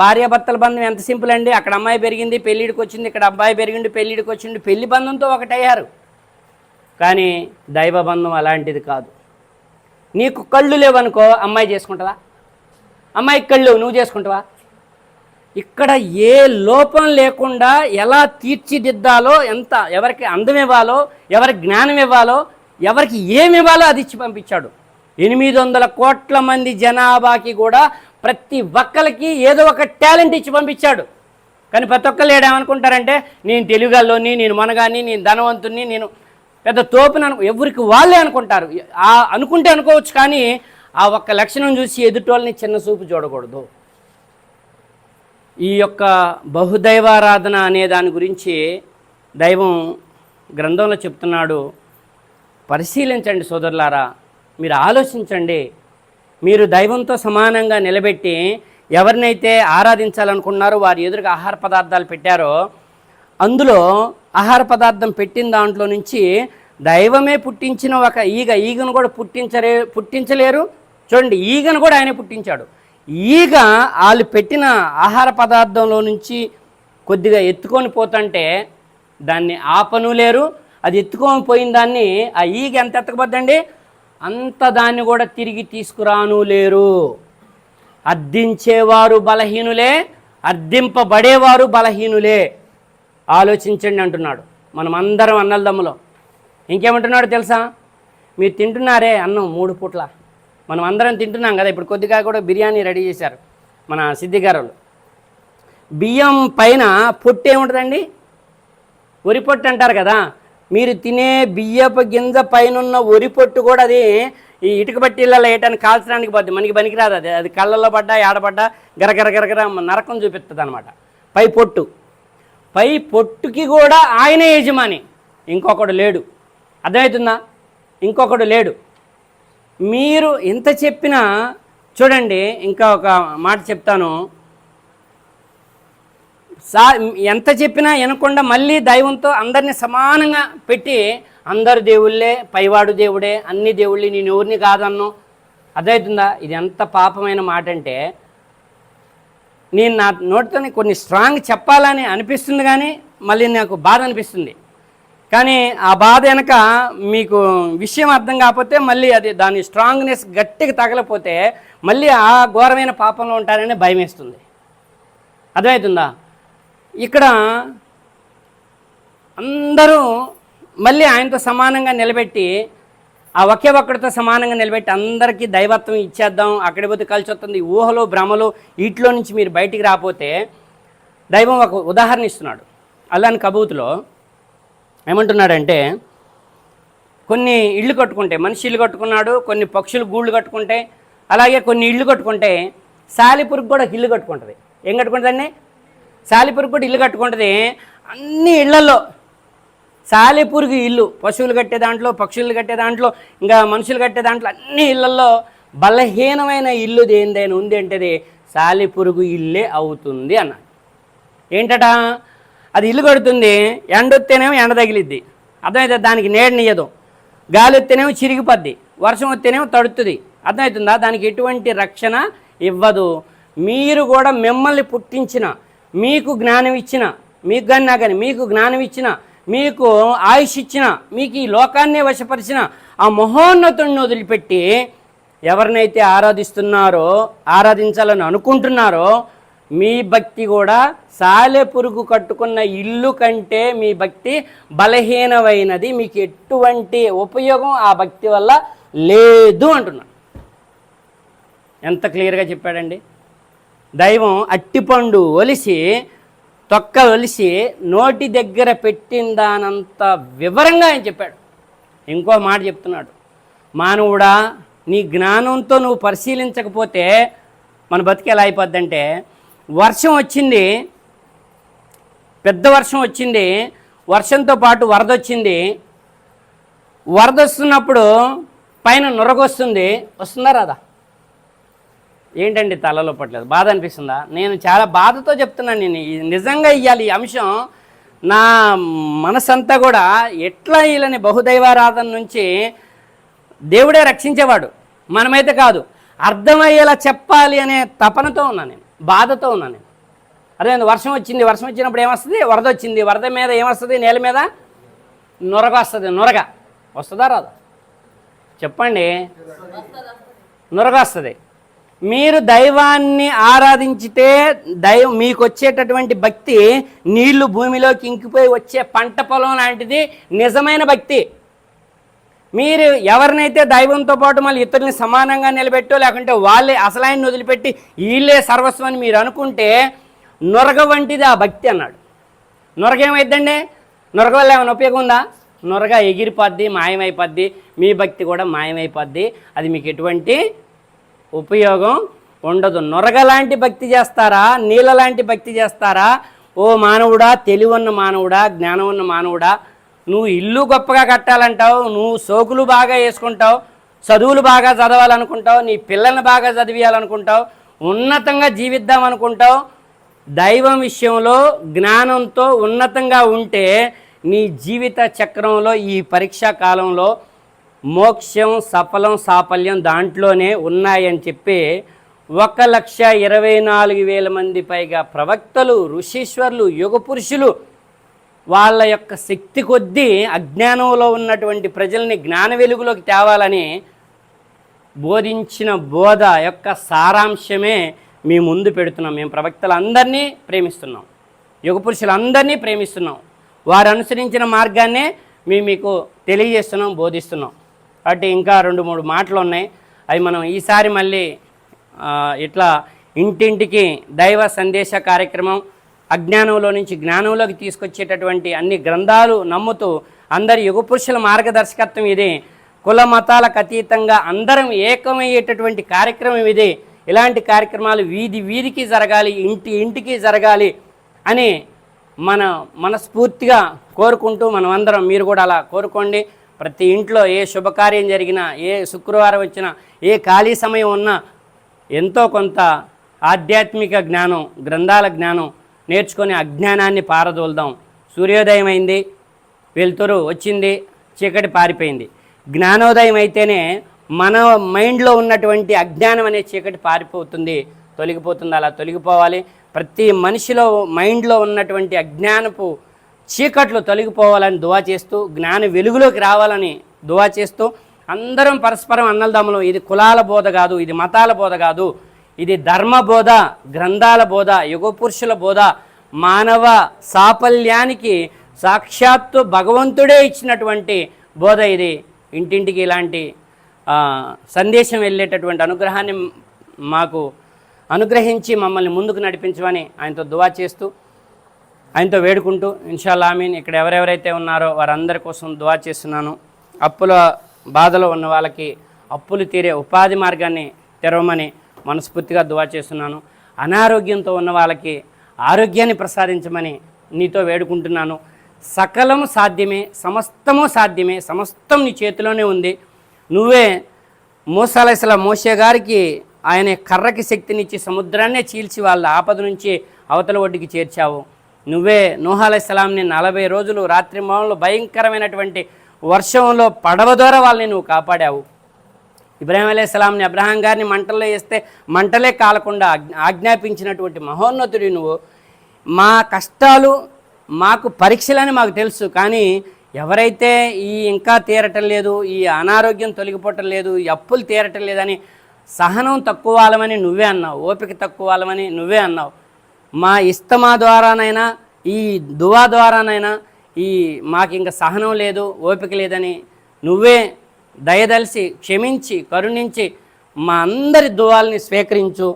భార్యాభర్తల బంధం ఎంత సింపుల్ అండి. అక్కడ అమ్మాయి పెరిగింది పెళ్ళిడికి వచ్చింది ఇక్కడ అబ్బాయి పెరిగింది పెళ్ళిడికి వచ్చింది పెళ్ళి బంధంతో ఒకటయ్యారు. కానీ దైవ బంధం అలాంటిది కాదు. నీకు కళ్ళు లేవనుకో అమ్మాయి చేసుకుంటావా అమ్మాయి కళ్ళు నువ్వు చేసుకుంటావా? ఇక్కడ ఏ లోపం లేకుండా ఎలా తీర్చిదిద్దాలో ఎంత ఎవరికి అందం ఇవ్వాలో ఎవరికి జ్ఞానం ఇవ్వాలో ఎవరికి ఏమి ఇవ్వాలో అది ఇచ్చి పంపించాడు. ఎనిమిది వందల కోట్ల మంది జనాభాకి కూడా ప్రతి ఒక్కరికి ఏదో ఒక టాలెంట్ ఇచ్చి పంపించాడు. కానీ ప్రతి ఒక్కరు ఏమనుకుంటారంటే నేను తెలుగులోని నేను మనగాని నేను ధనవంతుని నేను పెద్ద తోపుని అను ఎవరికి వాళ్ళే అనుకుంటారు. ఆ అనుకుంటే అనుకోవచ్చు కానీ ఆ ఒక్క లక్షణం చూసి ఎదుటోళ్ళని చిన్న చూపు చూడకూడదు. ఈ యొక్క బహుదైవారాధన అనే దాని గురించి దైవం గ్రంథంలో చెప్తున్నాడు. పరిశీలించండి సోదరులారా మీరు ఆలోచించండి. మీరు దైవంతో సమానంగా నిలబెట్టి ఎవరినైతే ఆరాధించాలనుకున్నారో వారి ఎదురుగా ఆహార పదార్థాలు పెట్టారో అందులో ఆహార పదార్థం పెట్టిన దాంట్లో నుంచి దైవమే పుట్టించిన ఒక ఈగ ఈగను కూడా పుట్టించలే పుట్టించలేరు. చూడండి ఈగను కూడా ఆయన పుట్టించాడు. ఈగ వాళ్ళు పెట్టిన ఆహార పదార్థంలో నుంచి కొద్దిగా ఎత్తుకొని పోతుంటే దాన్ని ఆపను లేరు. అది ఎత్తుకొని పోయిన దాన్ని ఆ ఈగ ఎంత ఎత్తకపోద్దండి? అంత దాన్ని కూడా తిరిగి తీసుకురాను లేరు. అర్థించేవారు బలహీనులే అర్థింపబడేవారు బలహీనులే. ఆలోచించండి అంటున్నాడు. మనం అందరం అన్నలదమ్ములో. ఇంకేమంటున్నాడు తెలుసా? మీరు తింటున్నారే అన్నం మూడు పూట్ల. మనం అందరం తింటున్నాం కదా ఇప్పుడు కొద్దిగా కూడా బిర్యానీ రెడీ చేశారు మన సిద్ధిగారులు బియ్యం పైన పొట్టు ఏముంటుందండి? వరి పొట్టు అంటారు కదా మీరు తినే బియ్యపు గింజ పైనున్న వరి పొట్టు కూడా అది ఈ ఇటుక బట్టీలలో వేయటానికి కాల్చడానికి పోద్ది. మనకి పనికిరాదు అది. అది కళ్ళల్లో పడ్డా ఏడపడ్డా గరగర గరగర నరకం చూపిస్తుంది అనమాట పై పొట్టు. పై పొట్టుకి కూడా ఆయనే యజమాని. ఇంకొకడు లేడు. అర్థమవుతుందా? ఇంకొకడు లేడు. మీరు ఎంత చెప్పినా చూడండి ఇంకా ఒక మాట చెప్తాను. సా ఎంత చెప్పినా వినకుండా మళ్ళీ దైవంతో అందరిని సమానంగా పెట్టి అందరు దేవుళ్ళే పైవాడు దేవుడే అన్ని దేవుళ్ళే నేను ఎవరిని కాదన్ను. అర్థమవుతుందా? ఇది ఎంత పాపమైన మాట అంటే నేను నా నోటితోని కొన్ని స్ట్రాంగ్ చెప్పాలని అనిపిస్తుంది కానీ మళ్ళీ నాకు బాధ అనిపిస్తుంది. కానీ ఆ బాధ వెనక మీకు విషయం అర్థం కాకపోతే మళ్ళీ అది దాని స్ట్రాంగ్నెస్ గట్టిగా తగలపోతే మళ్ళీ ఆ ఘోరమైన పాపంలో ఉంటారని భయం వేస్తుంది అర్థమవుతుందా? ఇక్కడ అందరూ మళ్ళీ ఆయనతో సమానంగా నిలబెట్టి ఆ ఒకే ఒక్కడితో సమానంగా నిలబెట్టి అందరికీ దైవత్వం ఇచ్చేద్దాం అక్కడి పోతే కలిసి వస్తుంది ఊహలు భ్రమలు వీటిలో నుంచి మీరు బయటికి రాకపోతే దైవం ఒక ఉదాహరణ ఇస్తున్నాడు. అల్లాని కబూతులో ఏమంటున్నాడంటే కొన్ని ఇళ్ళు కట్టుకుంటే మనిషి ఇల్లు కట్టుకున్నాడు కొన్ని పక్షులు గూళ్ళు కట్టుకుంటే అలాగే కొన్ని ఇళ్ళు కట్టుకుంటే సాలిపురుగు కూడా ఇల్లు కట్టుకుంటుంది. ఏం కట్టుకుంటుందండి? సాలిపురుగు కూడా ఇల్లు కట్టుకుంటుంది. అన్ని ఇళ్ళలో సాలిపురుగు ఇల్లు. పశువులు కట్టే దాంట్లో పక్షులు కట్టే దాంట్లో ఇంకా మనుషులు కట్టే దాంట్లో అన్ని ఇళ్ళలో బలహీనమైన ఇల్లు దేనిదైనా ఉంది అంటేది సాలిపురుగు ఇల్లే అవుతుంది అన్నాడు. ఏంటట? అది ఇల్లు కడుతుంది ఎండ వస్తేనేమో ఎండ తగిలిద్ది. అర్థమైతే దానికి నీడనియదు గాలి వస్తేనేమో చిరిగిపోద్ది. వర్షం వస్తేనేమో తడుతుంది అర్థమవుతుందా దానికి ఎటువంటి రక్షణ ఇవ్వదు. మీరు కూడా మిమ్మల్ని పుట్టించిన మీకు జ్ఞానం ఇచ్చిన మీకు కానీ నా కానీ మీకు జ్ఞానం ఇచ్చిన మీకు ఆయుష్ ఇచ్చిన మీకు ఈ లోకాన్నే వశపరిచిన ఆ మహోన్నతుడిని వదిలిపెట్టి ఎవరినైతే ఆరాధిస్తున్నారో ఆరాధించాలని అనుకుంటున్నారో మీ భక్తి కూడా సాలె పురుగు కట్టుకున్న ఇల్లు కంటే మీ భక్తి బలహీనమైనది. మీకు ఎటువంటి ఉపయోగం ఆ భక్తి వల్ల లేదు అంటున్నాను ఎంత క్లియర్గా చెప్పాడండి? దైవం అట్టిపండు ఒలిసి తొక్క ఒలిసి నోటి దగ్గర పెట్టిందానంత వివరంగా ఆయన చెప్పాడు. ఇంకో మాట చెప్తున్నాడు. మానవుడా నీ జ్ఞానంతో నువ్వు పరిశీలించకపోతే మన బతికి ఎలా అయిపోద్దంటే వర్షం వచ్చింది పెద్ద వర్షం వచ్చింది వర్షంతో పాటు వరద వచ్చింది. వరద వస్తున్నప్పుడు పైన నురగొస్తుంది. వస్తుందా రాదా? ఏంటండి తలలో పట్టలేదు? బాధ అనిపిస్తుందా? నేను చాలా బాధతో చెప్తున్నాను నేను ఇది నిజంగా ఇవ్వాలి ఈ అంశం. నా మనసంతా కూడా ఎట్లా వీళ్ళని బహుదైవారాధన నుంచి దేవుడే రక్షించేవాడు? మనమైతే కాదు. అర్థమయ్యేలా చెప్పాలి అనే తపనతో ఉన్నాను నేను. బాధతో ఉన్నాను నేను. అదే వర్షం వచ్చింది వర్షం వచ్చినప్పుడు ఏమొస్తుంది? వరద వచ్చింది వరద మీద ఏమొస్తుంది? నేల మీద నొరగ వస్తుంది. నొరగ. వస్తుందా రాదా? చెప్పండి. నొరగ వస్తుంది. మీరు దైవాన్ని ఆరాధించితే దైవ మీకు వచ్చేటటువంటి భక్తి నీళ్ళు భూమిలోకి ఇంకిపోయి వచ్చే పంట పొలం లాంటిది నిజమైన భక్తి. మీరు ఎవరినైతే దైవంతో పాటు మళ్ళీ ఇతరుల్ని సమానంగా నిలబెట్టో లేకుంటే వాళ్ళే అసలైన వదిలిపెట్టి వీళ్ళే సర్వస్వం అని మీరు అనుకుంటే నొరగ వంటిది ఆ భక్తి అన్నాడు. నొరగ ఏమైద్దండి? నొరగ వల్ల ఏమైనా ఉపయోగం ఉందా? నొరగ ఎగిరిపోద్ది మాయమైపోద్ది. మీ భక్తి కూడా మాయమైపోద్ది. అది మీకు ఎటువంటి ఉపయోగం ఉండదు. నొరగ లాంటి భక్తి చేస్తారా? నీళ్ళ లాంటి భక్తి చేస్తారా? ఓ మానవుడా తెలివన్న మానవుడా జ్ఞానం ఉన్న మానవుడా నువ్వు ఇల్లు గొప్పగా కట్టాలంటావు నువ్వు సోకులు బాగా వేసుకుంటావు చదువులు బాగా చదవాలనుకుంటావు నీ పిల్లల్ని బాగా చదివేయాలనుకుంటావు ఉన్నతంగా జీవిద్దాం అనుకుంటావు దైవం విషయంలో జ్ఞానంతో ఉన్నతంగా ఉంటే నీ జీవిత చక్రంలో ఈ పరీక్షా కాలంలో మోక్షం సఫలం సాఫల్యం దాంట్లోనే ఉన్నాయని చెప్పి ఒక లక్ష ఇరవై నాలుగు వేల మంది పైగా ప్రవక్తలు ఋషీశ్వర్లు యుగ పురుషులు వాళ్ళ యొక్క శక్తి కొద్దీ అజ్ఞానంలో ఉన్నటువంటి ప్రజల్ని జ్ఞాన వెలుగులోకి తేవాలని బోధించిన బోధ యొక్క సారాంశమే మీ ముందు పెడుతున్నాం. మేము ప్రవక్తలందరినీ ప్రేమిస్తున్నాం. యుగ పురుషులందరినీ ప్రేమిస్తున్నాం. వారు అనుసరించిన మార్గాన్నే మేము మీకు తెలియజేస్తున్నాం బోధిస్తున్నాం. కాబట్టి ఇంకా రెండు మూడు మాటలు ఉన్నాయి. అవి మనం ఈసారి మళ్ళీ ఇట్లా ఇంటింటికి దైవ సందేశ కార్యక్రమం అజ్ఞానంలో నుంచి జ్ఞానంలోకి తీసుకొచ్చేటటువంటి అన్ని గ్రంథాలు నమ్ముతూ అందరి యుగ పురుషుల మార్గదర్శకత్వం ఇది. కుల మతాలకు అతీతంగా అందరం ఏకమయ్యేటటువంటి కార్యక్రమం ఇది. ఇలాంటి కార్యక్రమాలు వీధి వీధికి జరగాలి ఇంటి ఇంటికి జరగాలి అని మన మనస్ఫూర్తిగా కోరుకుంటూ మనం అందరం మీరు కూడా అలా కోరుకోండి. ప్రతి ఇంట్లో ఏ శుభకార్యం జరిగినా ఏ శుక్రవారం వచ్చినా ఏ ఖాళీ సమయం ఉన్నా ఎంతో కొంత ఆధ్యాత్మిక జ్ఞానం గ్రంథాల జ్ఞానం నేర్చుకొని అజ్ఞానాన్ని పారదోల్దాం. సూర్యోదయం అయింది వెలుతురు వచ్చింది చీకటి పారిపోయింది. జ్ఞానోదయం అయితేనే మన మైండ్లో ఉన్నటువంటి అజ్ఞానం అనే చీకటి పారిపోతుంది తొలగిపోతుంది. అలా తొలగిపోవాలి. ప్రతి మనిషిలో మైండ్లో ఉన్నటువంటి అజ్ఞానపు చీకట్లు తొలగిపోవాలని దువా చేస్తూ జ్ఞాన వెలుగులోకి రావాలని దువా చేస్తూ అందరం పరస్పరం అన్నలదమ్ములు ఇది కులాల బోధ కాదు ఇది మతాల బోధ కాదు ఇది ధర్మ బోధ గ్రంథాల బోధ యుగ పురుషుల బోధ మానవ సాఫల్యానికి సాక్షాత్తు భగవంతుడే ఇచ్చినటువంటి బోధ ఇది. ఇంటింటికి ఇలాంటి సందేశం వెళ్ళేటటువంటి అనుగ్రహాన్ని మాకు అనుగ్రహించి మమ్మల్ని ముందుకు నడిపించమని ఆయనతో దువా చేస్తూ ఆయనతో వేడుకుంటూ ఇన్షాల్లా ఆమీన్ ఇక్కడ ఎవరెవరైతే ఉన్నారో వారందరి కోసం దువా చేస్తున్నాను. అప్పుల బాధలో ఉన్న వాళ్ళకి అప్పులు తీరే ఉపాధి మార్గాన్ని తెరవమని మనస్ఫూర్తిగా దువా చేస్తున్నాను. అనారోగ్యంతో ఉన్న వాళ్ళకి ఆరోగ్యాన్ని ప్రసాదించమని నీతో వేడుకుంటున్నాను. సకలము సాధ్యమే సమస్తము సాధ్యమే సమస్తం నీ చేతిలోనే ఉంది. నువ్వే మూసాలసల మోసే గారికి ఆయన కర్రకి శక్తినిచ్చి సముద్రాన్నే చీల్చి వాళ్ళ ఆపద నుంచి అవతల ఒడ్డుకి చేర్చావు. నువ్వే నూహాలస్లాంని నలభై రోజులు రాత్రి మౌనంలో భయంకరమైనటువంటి వర్షంలో పడవ ద్వారా వాళ్ళని నువ్వు కాపాడావు. ఇబ్రాహిం అలైహిస్సలాంని అబ్రహాం గారిని మంటల్లో వేస్తే మంటలే కాలకుండా ఆజ్ఞాపించినటువంటి మహోన్నతుడి నువ్వు. మా కష్టాలు మాకు పరీక్షలని మాకు తెలుసు కానీ ఎవరైతే ఈ ఇంకా తీరటం లేదు ఈ అనారోగ్యం తొలగిపోవటం లేదు ఈ అప్పులు తీరటం లేదని సహనం తక్కువ వాళ్ళమని నువ్వే అన్నావు ఓపిక తక్కువ వాళ్ళమని నువ్వే అన్నావు. మా ఇస్తమా ద్వారానైనా ఈ దువా ద్వారానైనా ఈ మాకు ఇంకా సహనం లేదు ఓపిక లేదని నువ్వే దయదలిసి క్షమించి కరుణించి మా అందరి దువాల్ని స్వీకరించు.